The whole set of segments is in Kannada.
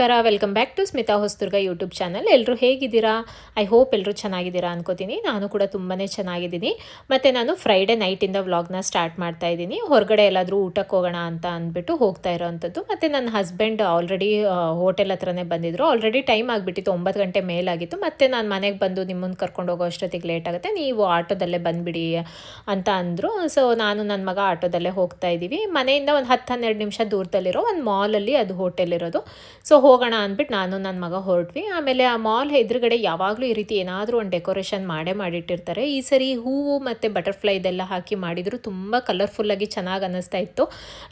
ನಮಸ್ಕಾರ. Welcome back to Smita Hosadurga YouTube channel ಎಲ್ಲರೂ ಹೇಗಿದ್ದೀರಾ? ಐ ಹೋಪ್ ಎಲ್ಲರೂ ಚೆನ್ನಾಗಿದ್ದೀರಾ ಅನ್ಕೋತೀನಿ. ನಾನು ಕೂಡ ತುಂಬಾ ಚೆನ್ನಾಗಿದ್ದೀನಿ. ಮತ್ತು ನಾನು ಫ್ರೈಡೆ ನೈಟಿಂದ ವ್ಲಾಗ್ನ ಸ್ಟಾರ್ಟ್ ಮಾಡ್ತಾ ಇದ್ದೀನಿ. ಹೊರಗಡೆ ಎಲ್ಲಾದರೂ ಊಟಕ್ಕೆ ಹೋಗೋಣ ಅಂತ ಅಂದ್ಬಿಟ್ಟು ಹೋಗ್ತಾ ಇರೋವಂಥದ್ದು ಮತ್ತು ನನ್ನ ಹಸ್ಬೆಂಡ್ ಆಲ್ರೆಡಿ ಹೋಟೆಲ್ ಹತ್ರನೇ ಬಂದಿದ್ದರು ಆಲ್ರೆಡಿ ಟೈಮ್ ಆಗಿಬಿಟ್ಟಿತ್ತು. ಒಂಬತ್ತು ಗಂಟೆ ಮೇಲಾಗಿತ್ತು. ಮತ್ತು ನಾನು ಮನೆಗೆ ಬಂದು ನಿಮ್ಮನ್ನು ಕರ್ಕೊಂಡು ಹೋಗೋ ಅಷ್ಟೊತ್ತಿಗೆ ಲೇಟ್ ಆಗುತ್ತೆ. ನೀವು ಆಟೋದಲ್ಲೇ ಬಂದುಬಿಡಿ ಅಂತ ಅಂದರು. ಸೊ ನಾನು ನನ್ನ ಮಗ ಆಟೋದಲ್ಲೇ ಹೋಗ್ತಾ ಇದ್ದೀವಿ. ಮನೆಯಿಂದ ಒಂದು ಹತ್ತು ಹನ್ನೆರಡು ನಿಮಿಷ ದೂರದಲ್ಲಿರೋ ಒಂದು ಮಾಲಲ್ಲಿ ಅದು ಹೋಟೆಲ್ ಇರೋದು. ಸೊ ಹೋಗೋಣ ಅಂದ್ಬಿಟ್ಟು ನಾನು ನನ್ನ ಮಗ ಹೊರಟ್ವಿ. ಆಮೇಲೆ ಆ ಮಾಲ್ ಎದುರುಗಡೆ ಯಾವಾಗಲೂ ಈ ರೀತಿ ಏನಾದರೂ ಒಂದು ಡೆಕೋರೇಷನ್ ಮಾಡೇ ಮಾಡಿಟ್ಟಿರ್ತಾರೆ. ಈ ಸರಿ ಹೂವು ಮತ್ತು ಬಟರ್ಫ್ಲೈ ಇದೆಲ್ಲ ಹಾಕಿ ಮಾಡಿದ್ರು ತುಂಬ ಕಲರ್ಫುಲ್ಲಾಗಿ ಚೆನ್ನಾಗಿ ಅನ್ನಿಸ್ತಾ ಇತ್ತು.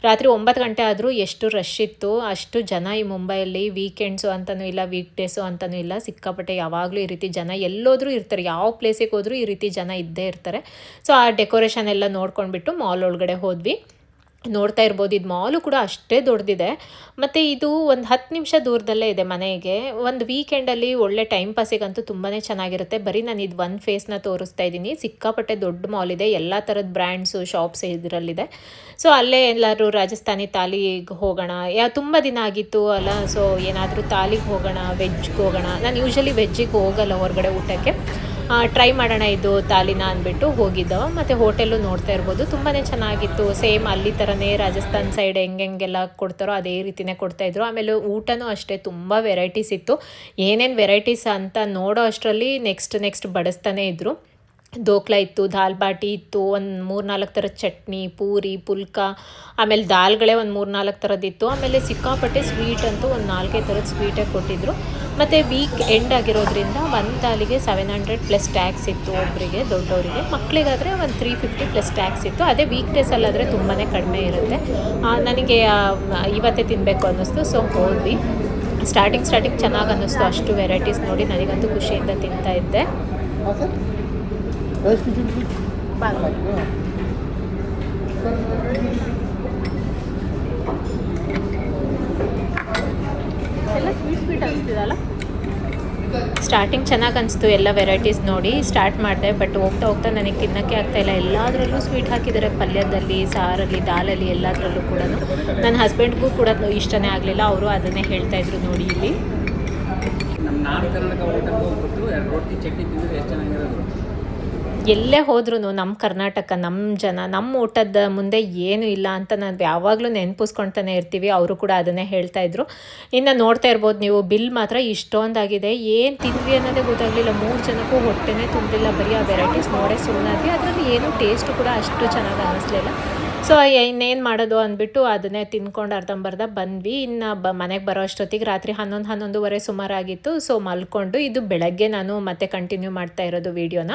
ರಾತ್ರಿ ಒಂಬತ್ತು ಗಂಟೆ ಆದರೂ ಎಷ್ಟು ರಶ್ ಇತ್ತು. ಅಷ್ಟು ಜನ ಈ ಮುಂಬೈಯಲ್ಲಿ ವೀಕೆಂಡ್ಸು ಅಂತಲೂ ಇಲ್ಲ ವೀಕ್ ಡೇಸು ಅಂತಲೂ ಇಲ್ಲ. ಸಿಕ್ಕಾಪಟ್ಟೆ ಯಾವಾಗಲೂ ಈ ರೀತಿ ಜನ ಎಲ್ಲೋದರೂ ಇರ್ತಾರೆ. ಯಾವ ಪ್ಲೇಸಿಗೆ ಹೋದರೂ ಈ ರೀತಿ ಜನ ಇದ್ದೇ ಇರ್ತಾರೆ. ಸೊ ಆ ಡೆಕೋರೇಷನ್ ಎಲ್ಲ ನೋಡ್ಕೊಂಡ್ಬಿಟ್ಟು ಮಾಲ್ ಒಳಗಡೆ ಹೋದ್ವಿ. ನೋಡ್ತಾ ಇರ್ಬೋದು. ಇದು ಮಾಲು ಕೂಡ ಅಷ್ಟೇ ದೊಡ್ಡದಿದೆ ಮತ್ತು ಇದು ಒಂದು ಹತ್ತು ನಿಮಿಷ ದೂರದಲ್ಲೇ ಇದೆ ಮನೆಗೆ. ಒಂದು ವೀಕೆಂಡಲ್ಲಿ ಒಳ್ಳೆ ಟೈಮ್ ಪಾಸಿಗಂತೂ ತುಂಬಾ ಚೆನ್ನಾಗಿರುತ್ತೆ. ಬರೀ ನಾನು ಇದು ಒಂದು ಫೇಸ್ನ ತೋರಿಸ್ತಾ ಇದ್ದೀನಿ. ಸಿಕ್ಕಾಪಟ್ಟೆ ದೊಡ್ಡ ಮಾಲ್ ಇದೆ. ಎಲ್ಲ ಥರದ ಬ್ರ್ಯಾಂಡ್ಸು ಶಾಪ್ಸ್ ಇದರಲ್ಲಿದೆ. ಸೊ ಅಲ್ಲೇ ಎಲ್ಲರೂ ರಾಜಸ್ಥಾನಿ ತಾಲಿಗೆ ಹೋಗೋಣ. ಯಾ, ತುಂಬ ದಿನ ಆಗಿತ್ತು ಅಲ್ಲ. ಸೊ ಏನಾದರೂ ತಾಲಿಗೆ ಹೋಗೋಣ ವೆಜ್ಗೆ ಹೋಗೋಣ. ನಾನು ಯೂಶಲಿ ವೆಜ್ಜಿಗೆ ಹೋಗಲ್ಲ ಹೊರಗಡೆ ಊಟಕ್ಕೆ. ಟ್ರೈ ಮಾಡೋಣ ಇದು ತಾಲಿನ ಅಂದ್ಬಿಟ್ಟು ಹೋಗಿದ್ದವ ಮತ್ತು ಹೋಟೆಲು ನೋಡ್ತಾ ಇರ್ಬೋದು. ತುಂಬಾ ಚೆನ್ನಾಗಿತ್ತು. ಸೇಮ್ ಅಲ್ಲಿ ಥರನೇ ರಾಜಸ್ಥಾನ್ ಸೈಡ್ ಹೆಂಗೆ ಹೆಂಗೆಲ್ಲ ಕೊಡ್ತಾರೋ ಅದೇ ರೀತಿನೇ ಕೊಡ್ತಾಯಿದ್ರು ಆಮೇಲೆ ಊಟನೂ ಅಷ್ಟೇ ತುಂಬ ವೆರೈಟೀಸ್ ಇತ್ತು. ಏನೇನು ವೆರೈಟೀಸ್ ಅಂತ ನೋಡೋ ಅಷ್ಟರಲ್ಲಿ ನೆಕ್ಸ್ಟ್ ನೆಕ್ಸ್ಟ್ ಬಡಿಸ್ತಾನೇ ಇದ್ದರು ದೋಕ್ಲ ಇತ್ತು, ದಾಲ್ ಬಾಟಿ ಇತ್ತು, ಒಂದು ಮೂರು ನಾಲ್ಕು ಥರದ ಚಟ್ನಿ, ಪೂರಿ, ಪುಲ್ಕ, ಆಮೇಲೆ ದಾಲ್ಗಳೇ ಒಂದು ಮೂರು ನಾಲ್ಕು ಥರದ್ದಿತ್ತು ಆಮೇಲೆ ಸಿಕ್ಕಾಪಟ್ಟೆ ಸ್ವೀಟ್ ಅಂತೂ ಒಂದು ನಾಲ್ಕೈದು ಥರದ ಸ್ವೀಟೇ ಕೊಟ್ಟಿದ್ದರು ಮತ್ತು ವೀಕ್ ಎಂಡ್ ಆಗಿರೋದ್ರಿಂದ ತಾಲಿಗೆ ಸೆವೆನ್ ಹಂಡ್ರೆಡ್ ಪ್ಲಸ್ ಟ್ಯಾಕ್ಸ್ ಇತ್ತು ಒಬ್ಬರಿಗೆ ದೊಡ್ಡವರಿಗೆ. ಮಕ್ಕಳಿಗಾದರೆ ಒಂದು ತ್ರೀ ಫಿಫ್ಟಿ ಪ್ಲಸ್ ಟ್ಯಾಕ್ಸ್ ಇತ್ತು. ಅದೇ ವೀಕ್ ಡೇಸಲ್ಲಾದರೆ ತುಂಬಾ ಕಡಿಮೆ ಇರುತ್ತೆ. ನನಗೆ ಇವತ್ತೇ ತಿನ್ನಬೇಕು ಅನ್ನಿಸ್ತು ಸೊ ಹೋದ್ವಿ. ಸ್ಟಾರ್ಟಿಂಗ್ ಸ್ಟಾರ್ಟಿಂಗ್ ಚೆನ್ನಾಗಿ ಅನ್ನಿಸ್ತು. ಅಷ್ಟು ವೆರೈಟೀಸ್ ನೋಡಿ ನನಗಂತೂ ಖುಷಿಯಿಂದ ತಿಂತಾ ಇದ್ದೆ. ಎಲ್ಲ ಸ್ವೀಟ್ ಸ್ವೀಟ್ ಅನ್ನಿಸ್ತಿದಲ್ಲ ಸ್ಟಾರ್ಟಿಂಗ್ ಚೆನ್ನಾಗಿ ಅನಿಸ್ತು, ಎಲ್ಲ ವೆರೈಟೀಸ್ ನೋಡಿ ಸ್ಟಾರ್ಟ್ ಮಾಡಿದೆ ಬಟ್ ಹೋಗ್ತಾ ಹೋಗ್ತಾ ನನಗೆ ತಿನ್ನೋಕ್ಕೆ ಆಗ್ತಾಯಿಲ್ಲ ಎಲ್ಲದರಲ್ಲೂ ಸ್ವೀಟ್ ಹಾಕಿದ್ದಾರೆ ಪಲ್ಯದಲ್ಲಿ, ಸಾರಲ್ಲಿ, ದಾಲಲ್ಲಿ, ಎಲ್ಲದರಲ್ಲೂ ಕೂಡ ನನ್ನ ಹಸ್ಬೆಂಡ್ಗೂ ಕೂಡ ಇಷ್ಟನೇ ಆಗಲಿಲ್ಲ, ಅವರು ಅದನ್ನೇ ಹೇಳ್ತಾ ಇದ್ರು ನೋಡಿ ಇಲ್ಲಿ. ನಮ್ಮ ನಾಡು ಕರ್ನಾಟಕ ಹೋಟೆಲ್ಗೆ ಹೋಗ್ಬಿಟ್ಟು, ಎರಡು ರೊಟ್ಟಿ ಚಟ್ನಿ ತಿಂದರೆ ಎಷ್ಟು ಚೆನ್ನಾಗಿರೋದು? ಎಲ್ಲೇ ಹೋದ್ರೂ ನಮ್ಮ ಕರ್ನಾಟಕ ನಮ್ಮ ಜನ ನಮ್ಮ ಊಟದ ಮುಂದೆ ಏನು ಇಲ್ಲ ಅಂತ ನಾವು ಯಾವಾಗಲೂ ನೆನಪಿಸ್ಕೊಳ್ತಾನೆ ಇರ್ತೀವಿ. ಅವರು ಕೂಡ ಅದನ್ನೇ ಹೇಳ್ತಾ ಇದ್ರು. ಇನ್ನು ನೋಡ್ತಾ ಇರ್ಬೋದು ನೀವು, ಬಿಲ್ ಮಾತ್ರ ಇಷ್ಟೊಂದಾಗಿದೆ. ಏನು ತಿಂದ್ವಿ ಅನ್ನೋದೇ ಗೊತ್ತಾಗಲಿಲ್ಲ. ಮೂರು ಜನಕ್ಕೂ ಹೊಟ್ಟೆನೇ ತುಂಬಿಲ್ಲ ಬರೀ ಆ ವೆರೈಟೀಸ್ ನೋಡೇ ಸುಮ್ಮನಾದ್ವಿ ಅದರಲ್ಲಿ ಏನು ಟೇಸ್ಟ್ ಕೂಡ ಅಷ್ಟು ಚೆನ್ನಾಗಿ ಅನ್ನಿಸ್ಲಿಲ್ಲ. ಸೊ ಇನ್ನೇನು ಮಾಡೋದು ಅಂದ್ಬಿಟ್ಟು ಅದನ್ನೇ ತಿನ್ಕೊಂಡು ಅರ್ಧಂಬರ್ಧ ಬಂದ್ವಿ. ಇನ್ನು ಬ ಮನೆಗೆ ಬರೋ ಅಷ್ಟೊತ್ತಿಗೆ ರಾತ್ರಿ ಹನ್ನೊಂದು, ಹನ್ನೊಂದುವರೆ ಸುಮಾರಾಗಿತ್ತು. ಸೊ ಮಲ್ಕೊಂಡು ಇದು ಬೆಳಗ್ಗೆ ನಾನು ಮತ್ತೆ ಕಂಟಿನ್ಯೂ ಮಾಡ್ತಾ ಇರೋದು ವೀಡಿಯೋನ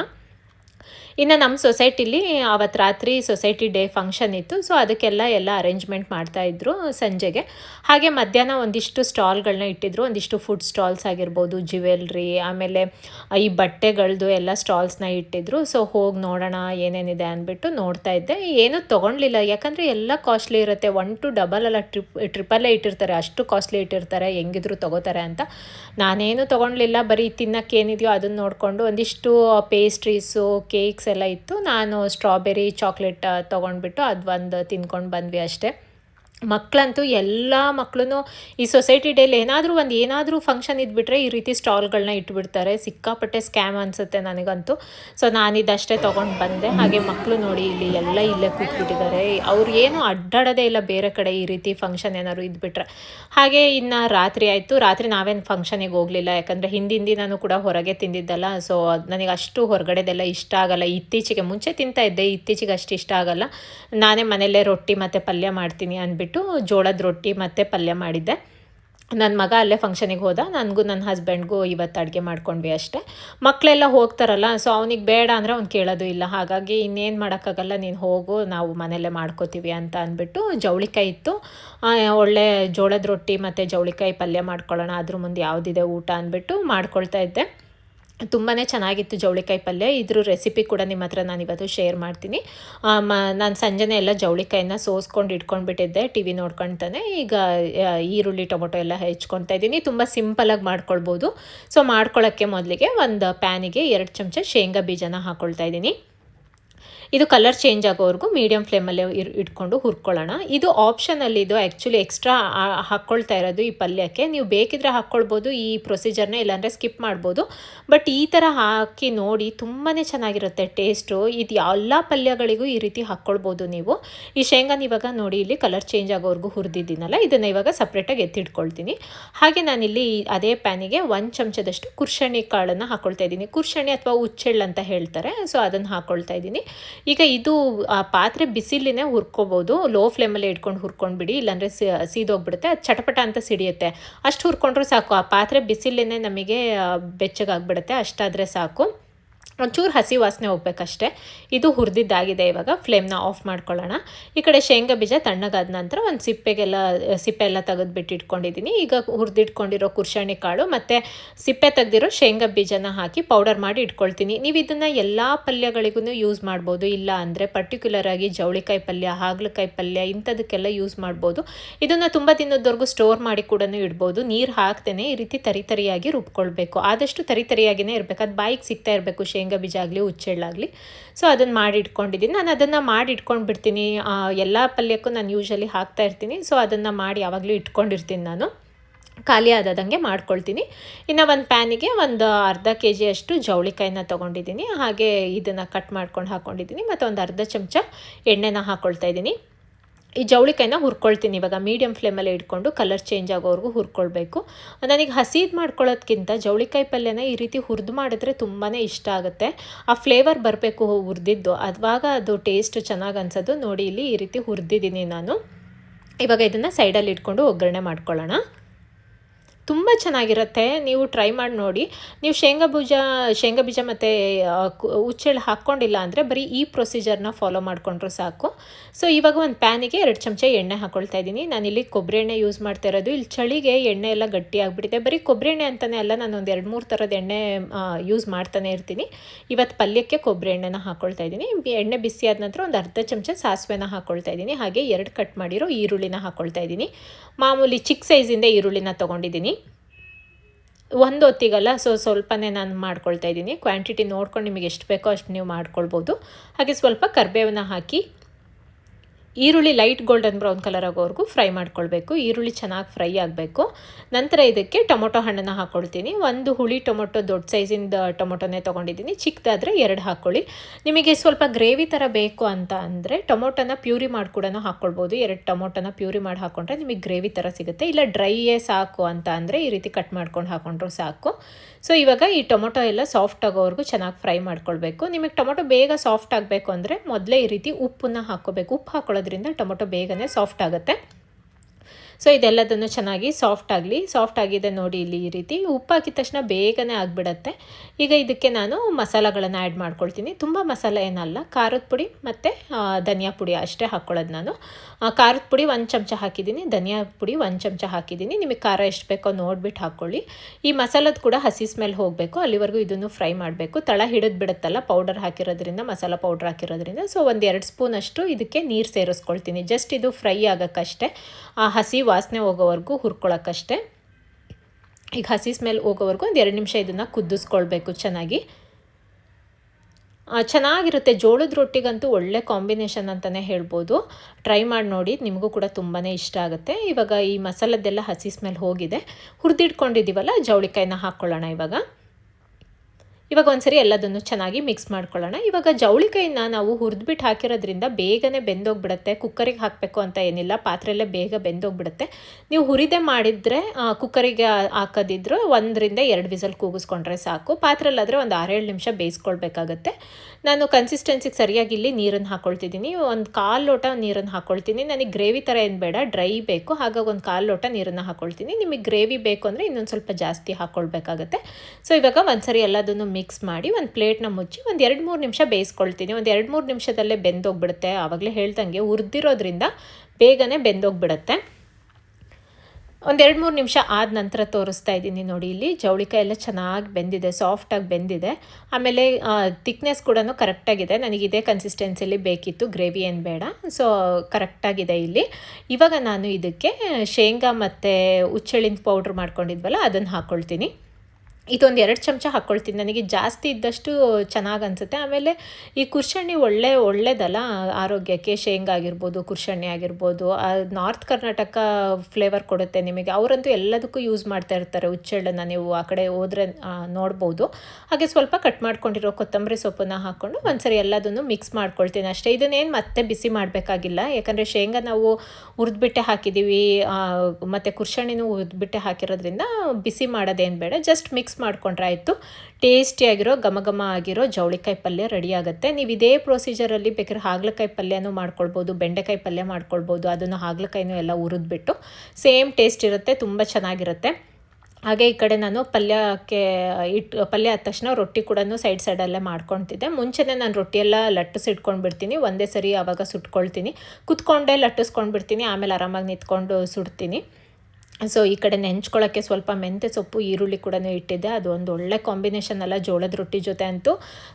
ಇನ್ನು ನಮ್ಮ ಸೊಸೈಟಿಲಿ ಅವತ್ತು ರಾತ್ರಿ ಸೊಸೈಟಿ ಡೇ ಫಂಕ್ಷನ್ ಇತ್ತು ಸೊ ಅದಕ್ಕೆಲ್ಲ ಎಲ್ಲ ಅರೇಂಜ್ಮೆಂಟ್ ಮಾಡ್ತಾಯಿದ್ರು ಸಂಜೆಗೆ. ಹಾಗೆ ಮಧ್ಯಾಹ್ನ ಒಂದಿಷ್ಟು ಸ್ಟಾಲ್ಗಳನ್ನ ಇಟ್ಟಿದ್ರು, ಒಂದಿಷ್ಟು ಫುಡ್ ಸ್ಟಾಲ್ಸ್ ಆಗಿರ್ಬೋದು ಜ್ಯುವೆಲ್ರಿ ಆಮೇಲೆ ಈ ಬಟ್ಟೆಗಳದ್ದು ಎಲ್ಲ ಸ್ಟಾಲ್ಸ್ನ ಇಟ್ಟಿದ್ರು. ಸೊ ಹೋಗಿ ನೋಡೋಣ ಏನೇನಿದೆ ಅಂದ್ಬಿಟ್ಟು ನೋಡ್ತಾ ಇದ್ದೆ. ಏನೂ ತೊಗೊಳ್ಲಿಲ್ಲ ಯಾಕಂದರೆ ಎಲ್ಲ ಕಾಸ್ಟ್ಲಿ ಇರುತ್ತೆ. ಒನ್ ಟು ಡಬಲ್ ಅಲ್ಲ ಟ್ರಿಪ್ ಟ್ರಿಪಲ್ಲೇ ಇಟ್ಟಿರ್ತಾರೆ ಅಷ್ಟು ಕಾಸ್ಟ್ಲಿ ಇಟ್ಟಿರ್ತಾರೆ, ಹೆಂಗಿದ್ರು ತೊಗೋತಾರೆ ಅಂತ. ನಾನೇನು ತೊಗೊಳ್ಲಿಲ್ಲ ಬರೀ ತಿನ್ನಕ್ಕೆ ಏನಿದೆಯೋ ಅದನ್ನು ನೋಡಿಕೊಂಡು ಒಂದಿಷ್ಟು ಪೇಸ್ಟ್ರೀಸು ಕೇಕ್ಸ್ ಎಲ್ಲ ಇತ್ತು. ನಾನು ಸ್ಟ್ರಾಬೆರಿ ಚಾಕ್ಲೇಟ್ ತೊಗೊಂಡ್ಬಿಟ್ಟು ಅದು ಒಂದು ತಿನ್ಕೊಂಡು ಬಂದ್ವಿ ಅಷ್ಟೇ. ಮಕ್ಕಳಂತೂ ಎಲ್ಲ ಮಕ್ಕಳು ಈ ಸೊಸೈಟಿ ಡೇಲಿ ಏನಾದರೂ ಒಂದು ಏನಾದರೂ ಫಂಕ್ಷನ್ ಇದ್ಬಿಟ್ರೆ ಈ ರೀತಿ ಸ್ಟಾಲ್ಗಳನ್ನ ಇಟ್ಬಿಡ್ತಾರೆ. ಸಿಕ್ಕಾಪಟ್ಟೆ ಸ್ಕ್ಯಾಮ್ ಅನಿಸುತ್ತೆ ನನಗಂತೂ. ಸೊ ನಾನಿದಷ್ಟೇ ತೊಗೊಂಡು ಬಂದೆ. ಹಾಗೆ ಮಕ್ಕಳು ನೋಡಿ ಇಲ್ಲಿ ಎಲ್ಲ ಇಲ್ಲೇ ಕೂತ್ಬಿಟ್ಟಿದ್ದಾರೆ. ಅವ್ರು ಏನು ಅಡ್ಡಾಡೋದೇ ಇಲ್ಲ ಬೇರೆ ಕಡೆ ಈ ರೀತಿ ಫಂಕ್ಷನ್ ಏನಾದ್ರು ಇದ್ಬಿಟ್ರೆ. ಹಾಗೆ ಇನ್ನು ರಾತ್ರಿ ಆಯಿತು. ರಾತ್ರಿ ನಾವೇನು ಫಂಕ್ಷನಿಗೆ ಹೋಗಲಿಲ್ಲ. ಯಾಕಂದರೆ ಹಿಂದಿನ ಕೂಡ ಹೊರಗೆ ತಿಂದಿದ್ದಲ್ಲ. ಸೊ ನನಗೆ ಅಷ್ಟು ಹೊರಗಡೆದೆಲ್ಲ ಇಷ್ಟ ಆಗಲ್ಲ. ಇತ್ತೀಚೆಗೆ, ಮುಂಚೆ ತಿಂತಾ ಇದ್ದೆ. ಇತ್ತೀಚೆಗೆ ಅಷ್ಟು ಇಷ್ಟ ಆಗಲ್ಲ. ನಾನೇ ಮನೆಯಲ್ಲೇ ರೊಟ್ಟಿ ಮತ್ತು ಪಲ್ಯ ಮಾಡ್ತೀನಿ ಅಂದ್ಬಿಟ್ಟು ಜೋಳದ ರೊಟ್ಟಿ ಮತ್ತು ಪಲ್ಯ ಮಾಡಿದ್ದೆ. ನನ್ನ ಮಗ ಅಲ್ಲೇ ಫಂಕ್ಷನಿಗೆ ಹೋದ. ನನಗೂ ನನ್ನ ಹಸ್ಬೆಂಡ್ಗೂ ಇವತ್ತು ಅಡುಗೆ ಮಾಡ್ಕೊಂಡ್ವಿ ಅಷ್ಟೇ. ಮಕ್ಕಳೆಲ್ಲ ಹೋಗ್ತಾರಲ್ಲ ಸೊ ಅವನಿಗೆ ಬೇಡ ಅಂದರೆ ಅವ್ನು ಕೇಳೋದು ಇಲ್ಲ. ಹಾಗಾಗಿ ಇನ್ನೇನು ಮಾಡೋಕ್ಕಾಗಲ್ಲ, ನೀನು ಹೋಗು, ನಾವು ಮನೆಯಲ್ಲೇ ಮಾಡ್ಕೋತೀವಿ ಅಂತ ಅಂದ್ಬಿಟ್ಟು ಜವಳಿಕಾಯಿ ಇತ್ತು. ಒಳ್ಳೆ ಜೋಳದ ರೊಟ್ಟಿ ಮತ್ತು ಜವಳಿಕಾಯಿ ಪಲ್ಯ ಮಾಡ್ಕೊಳ್ಳೋಣ, ಅದ್ರ ಮುಂದೆ ಯಾವುದಿದೆ ಊಟ ಅಂದ್ಬಿಟ್ಟು ಮಾಡ್ಕೊಳ್ತಾ ಇದ್ದೆ. ತುಂಬಾ ಚೆನ್ನಾಗಿತ್ತು ಜವಳಿಕಾಯಿ ಪಲ್ಯ. ಇದ್ರ ರೆಸಿಪಿ ಕೂಡ ನಿಮ್ಮ ಹತ್ರ ನಾನು ಇವತ್ತು ಶೇರ್ ಮಾಡ್ತೀನಿ ನಾನು ಸಂಜೆನೇ ಎಲ್ಲ ಜವಳಿಕಾಯಿನ ಸೋಸ್ಕೊಂಡು ಇಟ್ಕೊಂಡ್ಬಿಟ್ಟಿದ್ದೆ. ಟಿ ವಿ ನೋಡ್ಕೊಳ್ತಾನೆ ಈಗ ಈರುಳ್ಳಿ, ಟೊಮೊಟೊ ಎಲ್ಲ ಹೆಚ್ಕೊಳ್ತಾ ಇದ್ದೀನಿ. ತುಂಬ ಸಿಂಪಲಾಗಿ ಮಾಡ್ಕೊಳ್ಬೋದು. ಸೊ ಮಾಡ್ಕೊಳ್ಳೋಕ್ಕೆ ಮೊದಲಿಗೆ ಒಂದು ಪ್ಯಾನಿಗೆ ಎರಡು ಚಮಚ ಶೇಂಗಾ ಬೀಜನ ಹಾಕ್ಕೊಳ್ತಾ ಇದ್ದೀನಿ. ಇದು ಕಲರ್ ಚೇಂಜ್ ಆಗೋವರೆಗೂ ಮೀಡಿಯಮ್ ಫ್ಲೇಮಲ್ಲೇ ಇರ್, ಇಟ್ಕೊಂಡು ಹುರ್ಕೊಳ್ಳೋಣ. ಇದು ಆಪ್ಷನಲ್ಲಿ ಇದು ಆ್ಯಕ್ಚುಲಿ ಎಕ್ಸ್ಟ್ರಾ ಹಾಕ್ಕೊಳ್ತಾ ಇರೋದು ಈ ಪಲ್ಯಕ್ಕೆ. ನೀವು ಬೇಕಿದ್ರೆ ಹಾಕ್ಕೊಳ್ಬೋದು, ಈ ಪ್ರೊಸೀಜರ್ನ ಇಲ್ಲಾಂದರೆ ಸ್ಕಿಪ್ ಮಾಡ್ಬೋದು. ಬಟ್ ಈ ಥರ ಹಾಕಿ ನೋಡಿ ತುಂಬಾ ಚೆನ್ನಾಗಿರುತ್ತೆ ಟೇಸ್ಟು ಇದು ಎಲ್ಲ ಪಲ್ಯಗಳಿಗೂ ಈ ರೀತಿ ಹಾಕ್ಕೊಳ್ಬೋದು ನೀವು. ಈ ಶೇಂಗಾನ ಇವಾಗ ನೋಡಿ ಇಲ್ಲಿ ಕಲರ್ ಚೇಂಜ್ ಆಗೋವರೆಗೂ ಹುರಿದಿದ್ದೀನಲ್ಲ, ಇದನ್ನು ಇವಾಗ ಸಪ್ರೇಟಾಗಿ ಎತ್ತಿಟ್ಕೊಳ್ತೀನಿ. ಹಾಗೆ ನಾನಿಲ್ಲಿ ಅದೇ ಪ್ಯಾನಿಗೆ ಒಂದು ಚಮಚದಷ್ಟು ಕುರ್ಷಣಿ ಕಾಳನ್ನು ಹಾಕ್ಕೊಳ್ತಾ ಇದ್ದೀನಿ. ಕುರ್ಷಣಿ ಅಥವಾ ಉಚ್ಚೆಳ್ಳು ಅಂತ ಹೇಳ್ತಾರೆ ಸೊ ಅದನ್ನು ಹಾಕ್ಕೊಳ್ತಾ ಇದ್ದೀನಿ. ಈಗ ಇದು, ಆ, ಪಾತ್ರೆ ಬಿಸಿಲಿನೇ ಹುರ್ಕೋಬೋದು. ಲೋ ಫ್ಲೇಮಲ್ಲೇ ಇಟ್ಕೊಂಡು ಹುರ್ಕೊಂಡ್ಬಿಡಿ. ಇಲ್ಲಾಂದರೆ ಸೀದೋಗ್ಬಿಡುತ್ತೆ. ಅದು ಚಟಪಟ ಅಂತ ಸಿಡಿಯುತ್ತೆ. ಅಷ್ಟು ಹುರ್ಕೊಂಡ್ರೂ ಸಾಕು. ಆ ಪಾತ್ರೆ ಬಿಸಿಲಿನೇ ನಮಗೆ ಬೆಚ್ಚಗಾಗ್ಬಿಡುತ್ತೆ. ಅಷ್ಟಾದರೆ ಸಾಕು. ಒಂಚೂರು ಹಸಿ ವಾಸನೆ ಹೋಗ್ಬೇಕಷ್ಟೇ. ಇದು ಹುರಿದಿದ್ದಾಗಿದೆ ಇವಾಗ. ಫ್ಲೇಮ್ನ ಆಫ್ ಮಾಡ್ಕೊಳ್ಳೋಣ. ಈ ಕಡೆ ಶೇಂಗಾ ಬೀಜ ತಣ್ಣಗಾದ ನಂತರ ಒಂದು ಸಿಪ್ಪೆಗೆಲ್ಲ, ಸಿಪ್ಪೆ ಎಲ್ಲ ತೆಗೆದುಬಿಟ್ಟು ಇಟ್ಕೊಂಡಿದ್ದೀನಿ. ಈಗ ಹುರಿದಿಟ್ಕೊಂಡಿರೋ ಕುರ್ಷಾಣಿ ಕಾಳು ಮತ್ತು ಸಿಪ್ಪೆ ತೆಗೆದಿರೋ ಶೇಂಗಾ ಬೀಜನ ಹಾಕಿ ಪೌಡರ್ ಮಾಡಿ ಇಟ್ಕೊಳ್ತೀನಿ. ನೀವು ಇದನ್ನು ಎಲ್ಲ ಪಲ್ಯಗಳಿಗೂ ಯೂಸ್ ಮಾಡ್ಬೋದು. ಇಲ್ಲ ಅಂದರೆ ಪರ್ಟಿಕ್ಯುಲರ್ ಆಗಿ ಜವಳಿಕಾಯಿ ಪಲ್ಯ, ಹಾಗಲಕಾಯಿ ಪಲ್ಯ, ಇಂಥದಕ್ಕೆಲ್ಲ ಯೂಸ್ ಮಾಡ್ಬೋದು. ಇದನ್ನು ತುಂಬ ದಿನದವರೆಗೂ ಸ್ಟೋರ್ ಮಾಡಿ ಕೂಡ ಇಡ್ಬೋದು. ನೀರು ಹಾಕ್ತೇನೆ ಈ ರೀತಿ ತರಿತರಿಯಾಗಿ ರುಬ್ಕೊಳ್ಬೇಕು. ಆದಷ್ಟು ತರಿತರಿಯಾಗಿಯೇ ಇರಬೇಕು. ಅದು ಬಾಯಿಗೆ ಸಿಗ್ತಾ ಇರಬೇಕು ಶೇಂಗಾ ಬೀಜ ಆಗಲಿ, ಹುಚ್ಚೆಳ್ಳಾಗಲಿ. ಸೊ ಅದನ್ನು ಮಾಡಿ ಇಟ್ಕೊಂಡಿದ್ದೀನಿ ನಾನು ಅದನ್ನು ಮಾಡಿ ಇಟ್ಕೊಂಡು ಬಿಡ್ತೀನಿ ಎಲ್ಲ ಪಲ್ಯಕ್ಕೂ ನಾನು ಯೂಶಲಿ ಹಾಕ್ತಾ ಇರ್ತೀನಿ. ಸೊ ಅದನ್ನು ಮಾಡಿ ಯಾವಾಗಲೂ ಇಟ್ಕೊಂಡಿರ್ತೀನಿ ನಾನು. ಖಾಲಿ ಆದಂಗೆ ಮಾಡ್ಕೊಳ್ತೀನಿ. ಇನ್ನು ಒಂದು ಪ್ಯಾನಿಗೆ ಒಂದು ಅರ್ಧ ಕೆ ಜಿಯಷ್ಟು ಜವಳಿಕಾಯಿನ ತೊಗೊಂಡಿದ್ದೀನಿ ಹಾಗೆ ಇದನ್ನು ಕಟ್ ಮಾಡ್ಕೊಂಡು ಹಾಕ್ಕೊಂಡಿದ್ದೀನಿ ಮತ್ತು ಒಂದು ಅರ್ಧ ಚಮಚ ಎಣ್ಣೆನ ಹಾಕ್ಕೊಳ್ತಾ ಇದ್ದೀನಿ ಈ ಜವಳಿಕಾಯಿನ ಹುರ್ಕೊಳ್ತೀನಿ. ಇವಾಗ ಮೀಡಿಯಂ ಫ್ಲೇಮಲ್ಲಿ ಇಟ್ಕೊಂಡು ಕಲರ್ ಚೇಂಜ್ ಆಗೋವರೆಗೂ ಹುರ್ಕೊಳ್ಬೇಕು. ನನಗೆ ಹಸಿದು ಮಾಡ್ಕೊಳ್ಳೋದಕ್ಕಿಂತ ಜವಳಿಕಾಯಿ ಪಲ್ಯನ ಈ ರೀತಿ ಹುರಿದು ಮಾಡಿದ್ರೆ ತುಂಬಾ ಇಷ್ಟ ಆಗುತ್ತೆ. ಆ ಫ್ಲೇವರ್ ಬರಬೇಕು ಹುರಿದಿದ್ದು. ಅದುವಾಗ ಅದು ಟೇಸ್ಟ್ ಚೆನ್ನಾಗಿ ಅನ್ಸೋದು. ನೋಡಿ ಇಲ್ಲಿ ಈ ರೀತಿ ಹುರಿದಿದ್ದೀನಿ ನಾನು. ಇವಾಗ ಇದನ್ನು ಸೈಡಲ್ಲಿ ಇಟ್ಕೊಂಡು ಒಗ್ಗರಣೆ ಮಾಡ್ಕೊಳ್ಳೋಣ. ತುಂಬ ಚೆನ್ನಾಗಿರುತ್ತೆ. ನೀವು ಟ್ರೈ ಮಾಡಿ ನೋಡಿ. ನೀವು ಶೇಂಗಾ ಬೀಜ ಶೇಂಗಾ ಬೀಜ ಮತ್ತು ಹುಚ್ಚೆಳ್ಳು ಹಾಕ್ಕೊಂಡಿಲ್ಲ ಅಂದರೆ ಬರೀ ಈ ಪ್ರೊಸೀಜರ್ನ ಫಾಲೋ ಮಾಡಿಕೊಂಡ್ರು ಸಾಕು. ಸೊ ಇವಾಗ ಒಂದು ಪ್ಯಾನಿಗೆ ಎರಡು ಚಮಚ ಎಣ್ಣೆ ಹಾಕ್ಕೊಳ್ತಾ ಇದ್ದೀನಿ. ನಾನಿಲ್ಲಿ ಕೊಬ್ಬರಿ ಎಣ್ಣೆ ಯೂಸ್ ಮಾಡ್ತಾ ಇರೋದು. ಇಲ್ಲಿ ಚಳಿಗೆ ಎಣ್ಣೆ ಎಲ್ಲ ಗಟ್ಟಿ ಆಗಿಬಿಟ್ಟಿದೆ. ಬರೀ ಕೊಬ್ಬರಿ ಎಣ್ಣೆ ಅಂತಲೇ ಅಲ್ಲ, ನಾನು ಒಂದು ಎರಡು ಮೂರು ಥರದ ಎಣ್ಣೆ ಯೂಸ್ ಮಾಡ್ತಾನೆ ಇರ್ತೀನಿ. ಇವತ್ತು ಪಲ್ಯಕ್ಕೆ ಕೊಬ್ಬರಿ ಎಣ್ಣೆನ ಹಾಕ್ಕೊಳ್ತಾ ಇದ್ದೀನಿ. ಎಣ್ಣೆ ಬಿಸಿ ಆದ ನಂತರ ಒಂದು ಅರ್ಧ ಚಮಚ ಸಾಸಿವೆನ ಹಾಕ್ಕೊಳ್ತಾ ಇದ್ದೀನಿ. ಹಾಗೆ ಎರಡು ಕಟ್ ಮಾಡಿರೋ ಈರುಳ್ಳಿನ ಹಾಕ್ಕೊಳ್ತಾ ಇದ್ದೀನಿ. ಮಾಮೂಲಿ ಚಿಕ್ಕ ಸೈಜಿಂದ ಈರುಳ್ಳಿನ ತೊಗೊಂಡಿದ್ದೀನಿ. ಒಂದು ಹೊತ್ತಿಗಲ್ಲ ಸೊ ಸ್ವಲ್ಪನೇ ನಾನು ಮಾಡ್ಕೊಳ್ತಾ ಇದ್ದೀನಿ. ಕ್ವಾಂಟಿಟಿ ನೋಡ್ಕೊಂಡು ನಿಮಗೆ ಎಷ್ಟು ಬೇಕೋ ಅಷ್ಟು ನೀವು ಮಾಡ್ಕೊಳ್ಬೋದು. ಹಾಗೆ ಸ್ವಲ್ಪ ಕರಿಬೇವನ್ನ ಹಾಕಿ ಈರುಳ್ಳಿ ಲೈಟ್ ಗೋಲ್ಡನ್ ಬ್ರೌನ್ ಕಲರ್ ಆಗೋವರೆಗೂ ಫ್ರೈ ಮಾಡ್ಕೊಳ್ಬೇಕು. ಈರುಳ್ಳಿ ಚೆನ್ನಾಗಿ ಫ್ರೈ ಆಗಬೇಕು. ನಂತರ ಇದಕ್ಕೆ ಟೊಮೊಟೊ ಹಣ್ಣನ್ನು ಹಾಕ್ಕೊಳ್ತೀನಿ ಒಂದು ಹುಳಿ ಟೊಮೊಟೊ ದೊಡ್ಡ ಸೈಜಿಂದ ಟೊಮೊಟೊನೇ ತೊಗೊಂಡಿದ್ದೀನಿ. ಚಿಕ್ಕದಾದರೆ ಎರಡು ಹಾಕ್ಕೊಳ್ಳಿ ನಿಮಗೆ ಸ್ವಲ್ಪ ಗ್ರೇವಿ ಥರ ಬೇಕು ಅಂತ ಅಂದರೆ ಟೊಮೊಟೊನ ಪ್ಯೂರಿ ಮಾಡಿ ಕೂಡ ಹಾಕ್ಕೊಳ್ಬೋದು ಎರಡು ಟೊಮೊಟೊನ ಪ್ಯೂರಿ ಮಾಡಿ ಹಾಕ್ಕೊಂಡ್ರೆ ನಿಮಗೆ ಗ್ರೇವಿ ಥರ ಸಿಗುತ್ತೆ. ಇಲ್ಲ ಡ್ರೈಯೇ ಸಾಕು ಅಂತ ಅಂದರೆ ಈ ರೀತಿ ಕಟ್ ಮಾಡ್ಕೊಂಡು ಹಾಕ್ಕೊಂಡ್ರು ಸಾಕು. ಸೊ ಇವಾಗ ಈ ಟೊಮೊಟೊ ಎಲ್ಲ ಸಾಫ್ಟ್ ಆಗೋವರೆಗೂ ಚೆನ್ನಾಗಿ ಫ್ರೈ ಮಾಡ್ಕೊಳ್ಬೇಕು. ನಿಮಗೆ ಟೊಮೊಟೊ ಬೇಗ ಸಾಫ್ಟ್ ಆಗಬೇಕು ಅಂದರೆ ಮೊದಲೇ ಈ ರೀತಿ ಉಪ್ಪನ್ನ ಹಾಕ್ಕೋಬೇಕು. ಉಪ್ಪು ಹಾಕೊಳ್ಳೋದ್ರಿಂದ ಟೊಮೊಟೊ ಬೇಗನೆ ಸಾಫ್ಟ್ ಆಗುತ್ತೆ. ಸೊ ಇದೆಲ್ಲದನ್ನು ಚೆನ್ನಾಗಿ ಸಾಫ್ಟ್ ಆಗಲಿ ಸಾಫ್ಟ್ ಆಗಿದೆ ನೋಡಿ ಇಲ್ಲಿ ಈ ರೀತಿ. ಉಪ್ಪು ಹಾಕಿದ ತಕ್ಷಣ ಬೇಗನೆ ಆಗಿಬಿಡತ್ತೆ. ಈಗ ಇದಕ್ಕೆ ನಾನು ಮಸಾಲಗಳನ್ನು ಆ್ಯಡ್ ಮಾಡ್ಕೊಳ್ತೀನಿ. ತುಂಬ ಮಸಾಲೆ ಏನಲ್ಲ, ಖಾರದ ಪುಡಿ ಮತ್ತು ಧನಿಯಾ ಪುಡಿ ಅಷ್ಟೇ ಹಾಕ್ಕೊಳ್ಳೋದು ನಾನು. ಖಾರದ ಪುಡಿ ಒಂದು ಚಮಚ ಹಾಕಿದ್ದೀನಿ, ಧನಿಯಾ ಪುಡಿ ಒಂದು ಚಮಚ ಹಾಕಿದ್ದೀನಿ. ನಿಮಗೆ ಖಾರ ಎಷ್ಟು ಬೇಕೋ ನೋಡಿಬಿಟ್ಟು ಹಾಕ್ಕೊಳ್ಳಿ. ಈ ಮಸಾಲದ ಕೂಡ ಹಸಿ ಸ್ಮೆಲ್ ಹೋಗಬೇಕು. ಅಲ್ಲಿವರೆಗೂ ಇದನ್ನು ಫ್ರೈ ಮಾಡಬೇಕು. ತಳ ಹಿಡಿದು ಬಿಡುತ್ತಲ್ಲ ಪೌಡರ್ ಹಾಕಿರೋದ್ರಿಂದ, ಮಸಾಲ ಪೌಡರ್ ಹಾಕಿರೋದ್ರಿಂದ. ಸೊ ಒಂದು ಎರಡು ಸ್ಪೂನ್ ಅಷ್ಟು ಇದಕ್ಕೆ ನೀರು ಸೇರಿಸ್ಕೊಳ್ತೀನಿ. ಜಸ್ಟ್ ಇದು ಫ್ರೈ ಆಗೋಕ್ಕಷ್ಟೇ. ಆ, ಹಸಿ ವಾಸನೆ ಹೋಗೋವರೆಗೂ ಹುರ್ಕೊಳ್ಳೋಕ್ಕಷ್ಟೇ. ಈಗ ಹಸಿ ಸ್ಮೆಲ್ ಹೋಗೋವರೆಗೂ ಒಂದು ಎರಡು ನಿಮಿಷ ಇದನ್ನು ಕುದಿಸ್ಕೊಳ್ಬೇಕು ಚೆನ್ನಾಗಿ. ಚೆನ್ನಾಗಿರುತ್ತೆ. ಜೋಳದ ರೊಟ್ಟಿಗಂತೂ ಒಳ್ಳೆ ಕಾಂಬಿನೇಷನ್ ಅಂತಲೇ ಹೇಳ್ಬೋದು. ಟ್ರೈ ಮಾಡಿ ನೋಡಿ, ನಿಮಗೂ ಕೂಡ ತುಂಬಾ ಇಷ್ಟ ಆಗುತ್ತೆ. ಇವಾಗ ಈ ಮಸಾಲದ್ದೆಲ್ಲ ಹಸಿ ಸ್ಮೆಲ್ ಹೋಗಿದೆ. ಹುರಿದಿಟ್ಕೊಂಡಿದ್ದೀವಲ್ಲ, ಜವಳಿಕಾಯಿನ ಹಾಕ್ಕೊಳ್ಳೋಣ ಇವಾಗ. ಇವಾಗ ಒಂದ್ಸರಿ ಎಲ್ಲದನ್ನು ಚೆನ್ನಾಗಿ ಮಿಕ್ಸ್ ಮಾಡ್ಕೊಳ್ಳೋಣ. ಇವಾಗ ಜವಳಿಕಾಯಿನ ನಾವು ಹುರಿದ್ಬಿಟ್ಟು ಹಾಕಿರೋದ್ರಿಂದ ಬೇಗನೆ ಬೆಂದೋಗ್ಬಿಡುತ್ತೆ. ಕುಕ್ಕರಿಗೆ ಹಾಕಬೇಕು ಅಂತ ಏನಿಲ್ಲ. ಪಾತ್ರೆಯಲ್ಲೇ ಬೇಗ ಬೆಂದೋಗ್ಬಿಡುತ್ತೆ. ನೀವು ಹುರಿದೆ ಮಾಡಿದರೆ ಕುಕ್ಕರಿಗೆ ಹಾಕೋದಿದ್ರು ಒಂದರಿಂದ ಎರಡು ವಿಸಲ್ ಕೂಗಿಸ್ಕೊಂಡ್ರೆ ಸಾಕು. ಪಾತ್ರೆಲ್ಲಾದರೆ ಒಂದು ಆರೇಳು ನಿಮಿಷ ಬೇಯಿಸ್ಕೊಳ್ಬೇಕಾಗತ್ತೆ. ನಾನು ಕನ್ಸಿಸ್ಟೆನ್ಸಿಗೆ ಸರಿಯಾಗಿ ಇಲ್ಲಿ ನೀರನ್ನು ಹಾಕ್ಕೊಳ್ತಿದ್ದೀನಿ ಒಂದು ಕಾಲು ಲೋಟ ನೀರನ್ನು ಹಾಕ್ಕೊಳ್ತೀನಿ ನನಗೆ ಗ್ರೇವಿ ಥರ ಏನು ಬೇಡ. ಡ್ರೈ ಬೇಕು. ಹಾಗಾಗಿ ಒಂದು ಕಾಲು ಲೋಟ ನೀರನ್ನು ಹಾಕ್ಕೊಳ್ತೀನಿ ನಿಮಗೆ ಗ್ರೇವಿ ಬೇಕು ಅಂದರೆ ಇನ್ನೊಂದು ಸ್ವಲ್ಪ ಜಾಸ್ತಿ ಹಾಕ್ಕೊಳ್ಬೇಕಾಗತ್ತೆ ಸೊ ಇವಾಗ ಒಂದ್ಸರಿ ಎಲ್ಲದನ್ನು ಮಿಕ್ಸ್ ಮಾಡಿ ಒಂದು ಪ್ಲೇಟ್ನ ಮುಚ್ಚಿ ಒಂದು ಎರಡು ಮೂರು ನಿಮಿಷ ಬೇಯಿಸ್ಕೊಳ್ತೀನಿ. ಒಂದು ಎರಡು ಮೂರು ನಿಮಿಷದಲ್ಲೇ ಬೆಂದೋಗ್ಬಿಡುತ್ತೆ. ಆವಾಗಲೇ ಹೇಳ್ದಂಗೆ ಹುರಿದಿರೋದ್ರಿಂದ ಬೇಗನೆ ಬೆಂದೋಗ್ಬಿಡುತ್ತೆ. ಒಂದೆರಡು ಮೂರು ನಿಮಿಷ ಆದ ನಂತರ ತೋರಿಸ್ತಾ ಇದ್ದೀನಿ ನೋಡಿ ಇಲ್ಲಿ. ಜವಳಿಕಾಯಿ ಎಲ್ಲ ಚೆನ್ನಾಗಿ ಬೆಂದಿದೆ ಸಾಫ್ಟಾಗಿ ಬೆಂದಿದೆ. ಆಮೇಲೆ ತಿಕ್ನೆಸ್ ಕೂಡ ಕರೆಕ್ಟಾಗಿದೆ ನನಗೆ ಇದೇ ಕನ್ಸಿಸ್ಟೆನ್ಸಿಲಿ ಬೇಕಿತ್ತು. ಗ್ರೇವಿ ಏನು ಬೇಡ. ಸೊ ಕರೆಕ್ಟಾಗಿದೆ ಇಲ್ಲಿ. ಇವಾಗ ನಾನು ಇದಕ್ಕೆ ಶೇಂಗಾ ಮತ್ತು ಹುಚ್ಚೆಳ್ಳಿನ ಪೌಡ್ರ್ ಮಾಡ್ಕೊಂಡಿದ್ವಲ್ಲ, ಅದನ್ನು ಹಾಕ್ಕೊಳ್ತೀನಿ ಇದೊಂದು ಎರಡು ಚಮಚ ಹಾಕ್ಕೊಳ್ತೀನಿ ನನಗೆ ಜಾಸ್ತಿ ಇದ್ದಷ್ಟು ಚೆನ್ನಾಗಿ ಅನಿಸುತ್ತೆ. ಆಮೇಲೆ ಈ ಕುರ್ಷಣಿ ಒಳ್ಳೆ ಒಳ್ಳೆಯದಲ್ಲ ಆರೋಗ್ಯಕ್ಕೆ ಶೇಂಗಾ ಆಗಿರ್ಬೋದು ಕುರ್ಷಣಿ ಆಗಿರ್ಬೋದು ನಾರ್ತ್ ಕರ್ನಾಟಕ ಫ್ಲೇವರ್ ಕೊಡುತ್ತೆ ನಿಮಗೆ. ಅವರಂತೂ ಎಲ್ಲದಕ್ಕೂ ಯೂಸ್ ಮಾಡ್ತಾ ಇರ್ತಾರೆ. ಹುಚ್ಚೆಳ್ಳನ್ನು ನೀವು ಆ ಕಡೆ ಹೋದ್ರೆ ನೋಡ್ಬೋದು. ಹಾಗೆ ಸ್ವಲ್ಪ ಕಟ್ ಮಾಡ್ಕೊಂಡಿರೋ ಕೊತ್ತಂಬರಿ ಸೊಪ್ಪನ್ನು ಹಾಕ್ಕೊಂಡು ಒಂದ್ಸರಿ ಎಲ್ಲದನ್ನು ಮಿಕ್ಸ್ ಮಾಡ್ಕೊಳ್ತೀನಿ. ಅಷ್ಟೇ, ಇದನ್ನೇನು ಮತ್ತೆ ಬಿಸಿ ಮಾಡಬೇಕಾಗಿಲ್ಲ. ಯಾಕಂದರೆ ಶೇಂಗಾ ನಾವು ಹುರಿದ್ಬಿಟ್ಟೆ ಹಾಕಿದ್ದೀವಿ ಮತ್ತು ಕುರ್ಷಣಿನೂ ಹುರಿದ್ಬಿಟ್ಟೆ ಹಾಕಿರೋದ್ರಿಂದ ಬಿಸಿ ಮಾಡೋದೇನು ಬೇಡ. ಜಸ್ಟ್ ಮಿಕ್ಸ್ ಮಾಡ್ಕೊಂಡ್ರೆ ಆಯಿತು ಟೇಸ್ಟಿಯಾಗಿರೋ ಘಮ ಘಮ ಆಗಿರೋ ಜವಳಿಕಾಯಿ ಪಲ್ಯ ರೆಡಿ ಆಗುತ್ತೆ ನೀವು ಇದೇ ಪ್ರೊಸೀಜರಲ್ಲಿ ಬೇಕಾದ್ರೆ ಹಾಗಲಕಾಯಿ ಪಲ್ಯನೂ ಮಾಡ್ಕೊಳ್ಬೋದು, ಬೆಂಡೆಕಾಯಿ ಪಲ್ಯ ಮಾಡ್ಕೊಳ್ಬೋದು, ಅದನ್ನು ಹಾಗಲಕಾಯಿನೂ ಎಲ್ಲ ಹುರಿದ್ಬಿಟ್ಟು ಸೇಮ್ ಟೇಸ್ಟ್ ಇರುತ್ತೆ, ತುಂಬ ಚೆನ್ನಾಗಿರುತ್ತೆ. ಹಾಗೆ ಈ ಕಡೆ ನಾನು ಪಲ್ಯಕ್ಕೆ ಇಟ್ಟು ಪಲ್ಯ ಆದ ತಕ್ಷಣ ರೊಟ್ಟಿ ಕೂಡ ಸೈಡ್ ಸೈಡಲ್ಲೇ ಮಾಡ್ಕೊತಿದ್ದೆ ಮುಂಚೆನೇ ನಾನು ರೊಟ್ಟಿಯೆಲ್ಲ ಲಟ್ಟಿಸಿಟ್ಕೊಂಡ್ಬಿಡ್ತೀನಿ ಲಟ್ಟಿಸಿಟ್ಕೊಂಡು ಬಿಡ್ತೀನಿ ಒಂದೇ ಸರಿ ಆವಾಗ ಸುಟ್ಕೊಳ್ತೀನಿ. ಕುತ್ಕೊಂಡೇ ಲಟ್ಟಿಸ್ಕೊಂಡು ಬಿಡ್ತೀನಿ ಆಮೇಲೆ ಆರಾಮಾಗಿ ನಿಂತ್ಕೊಂಡು ಸುಡ್ತೀನಿ. ಸೊ ಈ ಕಡೆ ನೆಂಚ್ಕೊಳ್ಳೋಕ್ಕೆ ಸ್ವಲ್ಪ ಮೆಂತ್ಯ ಸೊಪ್ಪು, ಈರುಳ್ಳಿ ಕೂಡ ಇಟ್ಟಿದ್ದೆ. ಅದು ಒಂದು ಒಳ್ಳೆ ಕಾಂಬಿನೇಷನ್ ಅಲ್ಲ, ಜೋಳದ ರೊಟ್ಟಿ ಜೊತೆ ಅಂತೂ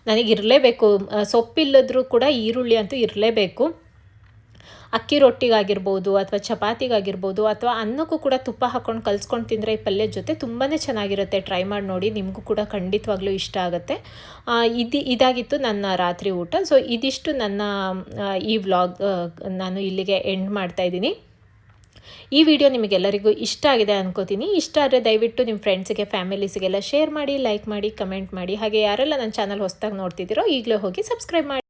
ನನಗೆ ಇರಲೇಬೇಕು. ಸೊಪ್ಪಿಲ್ಲದ್ರೂ ಕೂಡ ಈರುಳ್ಳಿ ಅಂತೂ ಇರಲೇಬೇಕು. ಅಕ್ಕಿ ರೊಟ್ಟಿಗಾಗಿರ್ಬೋದು ಅಥವಾ ಚಪಾತಿಗಾಗಿರ್ಬೋದು ಅಥವಾ ಅನ್ನಕ್ಕೂ ಕೂಡ ತುಪ್ಪ ಹಾಕ್ಕೊಂಡು ಕಲ್ಸ್ಕೊಂಡು ತಿಂದರೆ ಈ ಪಲ್ಯದ ಜೊತೆ ತುಂಬಾ ಚೆನ್ನಾಗಿರುತ್ತೆ. ಟ್ರೈ ಮಾಡಿ ನೋಡಿ, ನಿಮಗೂ ಕೂಡ ಖಂಡಿತವಾಗ್ಲೂ ಇಷ್ಟ ಆಗುತ್ತೆ. ಇದು, ಇದಾಗಿತ್ತು ನನ್ನ ರಾತ್ರಿ ಊಟ. ಸೊ ಇದಿಷ್ಟು ನನ್ನ ಈ ವ್ಲಾಗ್ ನಾನು ಇಲ್ಲಿಗೆ ಎಂಡ್ ಮಾಡ್ತಾ ಇದ್ದೀನಿ. ಈ ವಿಡಿಯೋ ನಿಮಗೆಲ್ಲರಿಗೂ ಇಷ್ಟ ಆಗಿದೆ ಅನ್ಕೋತೀನಿ. ಇಷ್ಟ ಆದರೆ ದಯವಿಟ್ಟು ನಿಮ್ಮ ಫ್ರೆಂಡ್ಸ್ಗೆ ಫ್ಯಾಮಿಲೀಸ್ಗೆಲ್ಲ ಶೇರ್ ಮಾಡಿ ಲೈಕ್ ಮಾಡಿ ಕಮೆಂಟ್ ಮಾಡಿ. ಹಾಗೆ ಯಾರೆಲ್ಲ ನನ್ನ ಚಾನಲ್ ಹೊಸದಾಗಿ ನೋಡ್ತಿದ್ದೀರೋ ಈಗಲೇ ಹೋಗಿ ಸಬ್ಸ್ಕ್ರೈಬ್ ಮಾಡಿ.